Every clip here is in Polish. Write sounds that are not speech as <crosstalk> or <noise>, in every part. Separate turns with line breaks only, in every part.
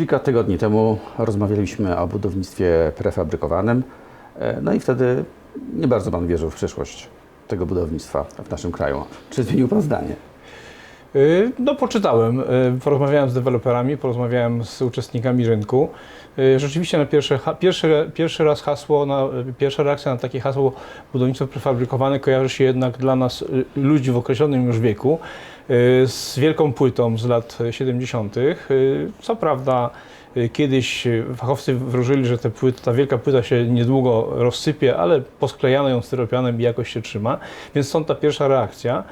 Kilka tygodni temu rozmawialiśmy o budownictwie prefabrykowanym, e, no i wtedy nie bardzo Pan wierzył w przyszłość tego budownictwa w naszym kraju. Czy zmienił Pan zdanie?
Y, No, poczytałem, y, porozmawiałem z deweloperami, porozmawiałem z uczestnikami rynku. Y, Rzeczywiście na pierwszy, ha- pierwszy, pierwszy raz hasło, na, pierwsza reakcja na takie hasło budownictwo prefabrykowane kojarzy się jednak dla nas, ludzi w określonym już wieku, z wielką płytą z lat 70. Y, Co prawda, kiedyś y, fachowcy wróżyli, że ta wielka płyta się niedługo rozsypie, ale posklejano ją styropianem i jakoś się trzyma, więc stąd ta pierwsza reakcja.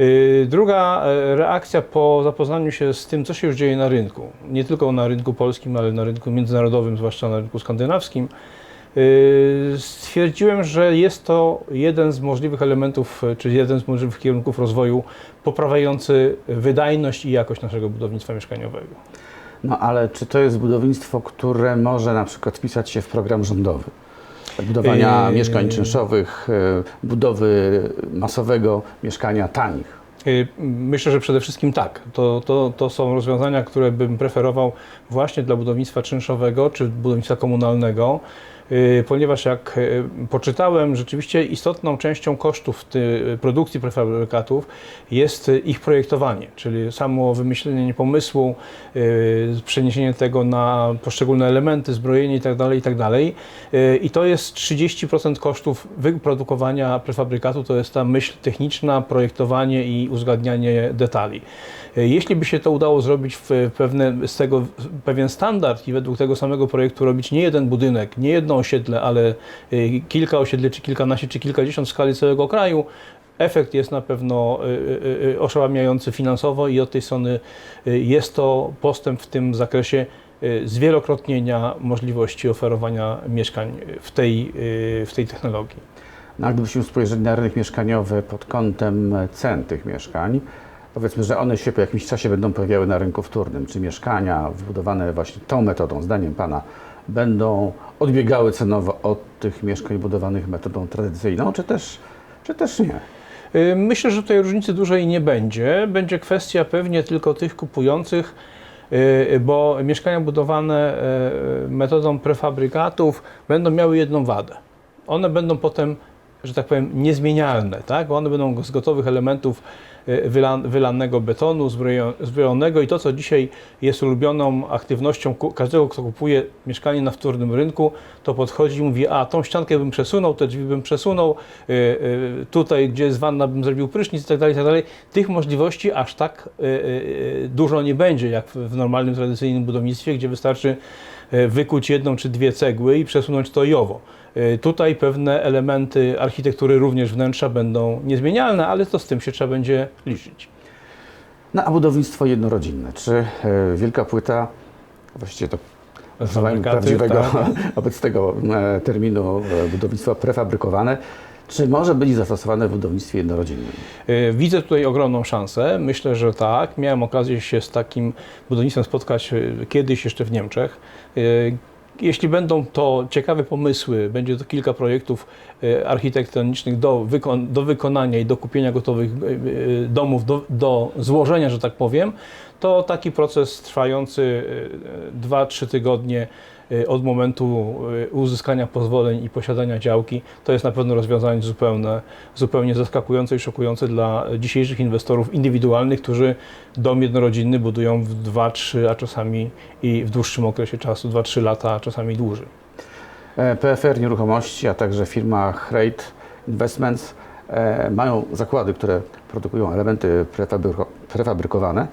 Y, Druga e, reakcja po zapoznaniu się z tym, co się już dzieje na rynku, nie tylko na rynku polskim, ale na rynku międzynarodowym, zwłaszcza na rynku skandynawskim, y, stwierdziłem, że jest to jeden z możliwych elementów, e, czy jeden z możliwych kierunków rozwoju poprawiający wydajność i jakość naszego budownictwa mieszkaniowego.
No ale czy to jest budownictwo, które może na przykład wpisać się w program rządowy? Budowania
Yy.
mieszkań czynszowych, e, budowy masowego mieszkania tanich.
Y, Myślę, że przede wszystkim tak. To, to, to są rozwiązania, które bym preferował właśnie dla budownictwa czynszowego czy budownictwa komunalnego, ponieważ jak y, poczytałem, rzeczywiście istotną częścią kosztów ty, produkcji prefabrykatów jest y, ich projektowanie, czyli samo wymyślenie pomysłu, y, przeniesienie tego na poszczególne elementy, zbrojenie itd. itd. Y, I to jest 30% kosztów wyprodukowania prefabrykatu, to jest ta myśl techniczna, projektowanie i uzgadnianie detali. Y, Jeśli by się to udało zrobić w pewne, z tego pewien standard i według tego samego projektu robić nie jeden budynek, nie jedno osiedle, ale y, kilka osiedli, czy kilkanaście, czy kilkadziesiąt w skali całego kraju, efekt jest na pewno y, y, oszałamiający finansowo i od tej strony jest to postęp w tym zakresie zwielokrotnienia możliwości oferowania mieszkań w tej, w tej technologii.
No, a gdybyśmy spojrzeli na rynek mieszkaniowy pod kątem cen tych mieszkań, powiedzmy, że one się po jakimś czasie będą pojawiały na rynku wtórnym. Czy mieszkania wbudowane właśnie tą metodą, zdaniem Pana, będą odbiegały cenowo od tych mieszkań budowanych metodą tradycyjną, czy też, czy też nie?
Y, Myślę, że tutaj różnicy dużej nie będzie. Będzie kwestia pewnie tylko tych kupujących, y, bo mieszkania budowane y, metodą prefabrykatów będą miały jedną wadę. One będą potem, że tak powiem, niezmienialne, tak? One będą z gotowych elementów y, wylan, wylanego betonu, zbrojo- zbrojonego i to, co dzisiaj jest ulubioną aktywnością każdego, kto kupuje mieszkanie na wtórnym rynku, to podchodzi i mówi, a tą ściankę bym przesunął, te drzwi bym przesunął, y, y, tutaj, gdzie jest wanna, bym zrobił prysznic i tak dalej, i tak. Tych możliwości aż tak dużo nie będzie, jak w normalnym, tradycyjnym budownictwie, gdzie wystarczy wykuć jedną czy dwie cegły i przesunąć to i owo. Y, Tutaj pewne elementy architektury również wnętrza będą niezmienialne, ale to z tym się trzeba będzie liczyć.
No a budownictwo jednorodzinne. Czy e, wielka płyta, właściwie to używając prawdziwego
tak. <laughs>
obecnego e, terminu e, budownictwa prefabrykowane, czy może być zastosowane w budownictwie jednorodzinnym?
Y, Widzę tutaj ogromną szansę. Myślę, że tak. Miałem okazję się z takim budownictwem spotkać y, kiedyś jeszcze w Niemczech. Jeśli będą to ciekawe pomysły, będzie to kilka projektów y, architektonicznych do, do wykonania i do kupienia gotowych y, y, domów, do, do złożenia, że tak powiem, to taki proces trwający 2-3 tygodnie y, od momentu y, uzyskania pozwoleń i posiadania działki, to jest na pewno rozwiązanie zupełnie, zupełnie zaskakujące i szokujące dla dzisiejszych inwestorów indywidualnych, którzy dom jednorodzinny budują w 2-3, a czasami i w dłuższym okresie czasu, 2-3 lata, a czasami dłużej.
E, PFR Nieruchomości, a także firma Hrate Investments e, mają zakłady, które produkują elementy prefabryko- prefabrykowane.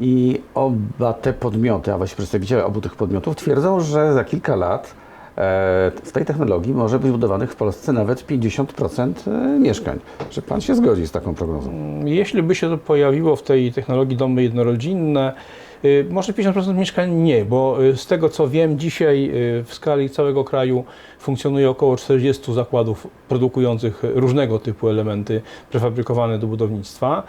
I oba te podmioty, a właściwie przedstawiciele obu tych podmiotów twierdzą, że za kilka lat e, w tej technologii może być budowanych w Polsce nawet 50% e, mieszkań. Czy Pan się zgodzi z taką prognozą?
Jeśli by się to pojawiło w tej technologii domy jednorodzinne, może 50% mieszkań nie, bo y, z tego co wiem dzisiaj y, w skali całego kraju funkcjonuje około 40 zakładów produkujących różnego typu elementy prefabrykowane do budownictwa.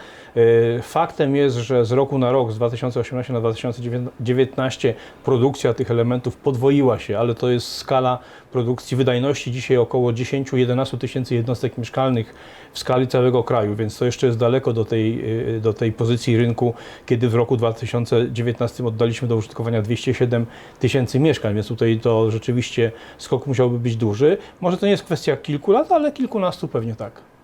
Faktem jest, że z roku na rok, z 2018 na 2019 produkcja tych elementów podwoiła się, ale to jest skala produkcji wydajności dzisiaj około 10-11 tysięcy jednostek mieszkalnych w skali całego kraju, więc to jeszcze jest daleko do tej, y, do tej pozycji rynku, kiedy w roku 2019 oddaliśmy do użytkowania 207 tysięcy mieszkań, więc tutaj to rzeczywiście skok musiałby być duży. Może to nie jest kwestia kilku lat, ale kilkunastu pewnie tak.